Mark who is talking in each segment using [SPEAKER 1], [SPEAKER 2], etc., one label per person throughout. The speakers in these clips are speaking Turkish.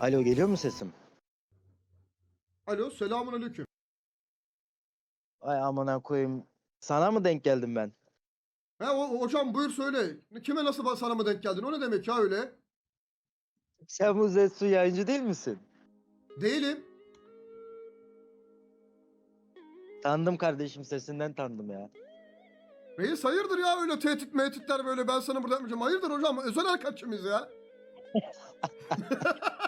[SPEAKER 1] Alo geliyor mu sesim?
[SPEAKER 2] Alo selamun aleyküm.
[SPEAKER 1] Ay amına koyayım. Sana mı denk geldim ben?
[SPEAKER 2] He o, hocam buyur söyle. Kime nasıl sana mı denk geldin? O ne demek ya öyle?
[SPEAKER 1] Sen bu Zetsu yayıncı değil misin?
[SPEAKER 2] Değilim.
[SPEAKER 1] Tanıdım kardeşim sesinden tanıdım ya.
[SPEAKER 2] Reis hayırdır ya öyle tehdit mehditler böyle ben sana burada yapmayacağım. Hayırdır hocam özel arkadaşımız ya.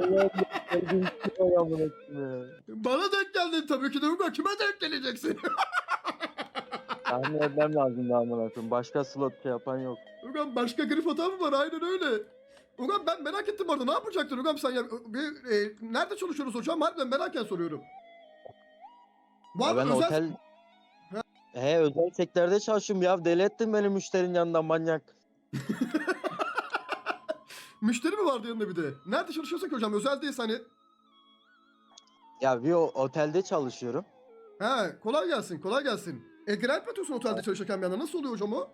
[SPEAKER 1] Allah'ım
[SPEAKER 2] Bana denk geldin tabii ki de Uga kime denk geleceksin?
[SPEAKER 1] Tahmin etmem lazım da amına koyayım. Başka slot şey yapan yok.
[SPEAKER 2] Ugam başka grif hata mı var? Aynen öyle. Ugam ben merak ettim orada ne yapacaktın Ugam sen ya? Bir, e, nerede çalışıyoruz hocam? Harbiden merakken soruyorum.
[SPEAKER 1] Ya
[SPEAKER 2] arada
[SPEAKER 1] ben
[SPEAKER 2] özel...
[SPEAKER 1] otel... He özel sektörde çalışıyorum ya. Deli ettin beni müşterinin yanından manyak.
[SPEAKER 2] Müşteri mi vardı yanında bir de? Nerede çalışıyorsak hocam özel değilse hani.
[SPEAKER 1] Ya bir o otelde çalışıyorum.
[SPEAKER 2] He kolay gelsin kolay gelsin. E grant mi atıyorsun otelde çalışırken bir yandan? Nasıl oluyor hocam o?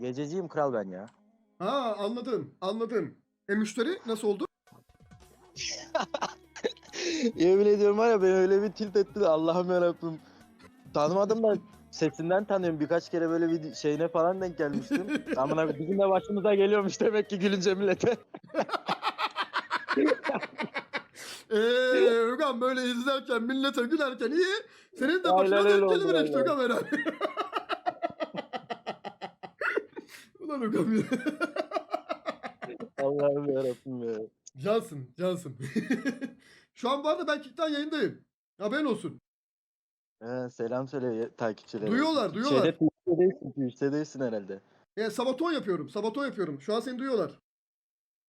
[SPEAKER 1] Gececiyim kral ben ya.
[SPEAKER 2] Ha anladım anladım. E müşteri nasıl oldu?
[SPEAKER 1] Yemin ediyorum var ya beni öyle bir tilt etti de Allah'ım yarabbim. Tanımadım da sesinden tanıyorum. Birkaç kere böyle bir şeyine falan denk gelmiştim. Koyayım, bizim de başımıza geliyormuş demek ki gülünce millete.
[SPEAKER 2] Eee Ugam böyle izlerken millete gülerken iyi. Senin de başına denk geliver işte. Ugam herhalde. Ulan Ugam ya.
[SPEAKER 1] Allah'ım yarabbim ya.
[SPEAKER 2] Cansın, cansın. Şu an bu arada ben Kick'ten yayındayım. Haberin olsun.
[SPEAKER 1] He, selam söyle takipçilere.
[SPEAKER 2] Duyuyorlar, duyuyorlar.
[SPEAKER 1] Şeyde Twitch'te değilsin, Twitch'te değilsin herhalde.
[SPEAKER 2] E, sabaton yapıyorum, sabaton yapıyorum. Şu an seni duyuyorlar.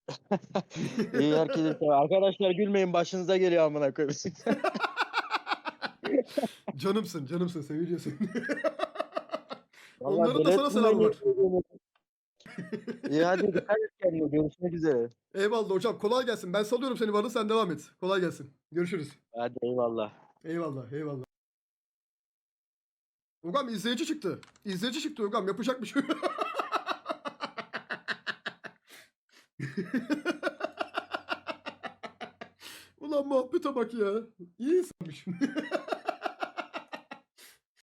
[SPEAKER 1] İyi herkese selam. Arkadaşlar gülmeyin başınıza geliyor amına koyayım.
[SPEAKER 2] Canımsın, canımsın, seviliyorsun.
[SPEAKER 1] Vallahi
[SPEAKER 2] Onların da sana
[SPEAKER 1] ettin
[SPEAKER 2] selam var.
[SPEAKER 1] İyi hadi dikkat et kendine. Görüşmek üzere.
[SPEAKER 2] Eyvallah hocam, kolay gelsin. Ben salıyorum seni vardı, sen devam et. Kolay gelsin. Görüşürüz.
[SPEAKER 1] Hadi eyvallah.
[SPEAKER 2] Eyvallah, eyvallah. Ugam izleyici çıktı. İzleyici çıktı Ugam, yapacak bir şey. Ulan muhabbete bak ya. İyi insanmış.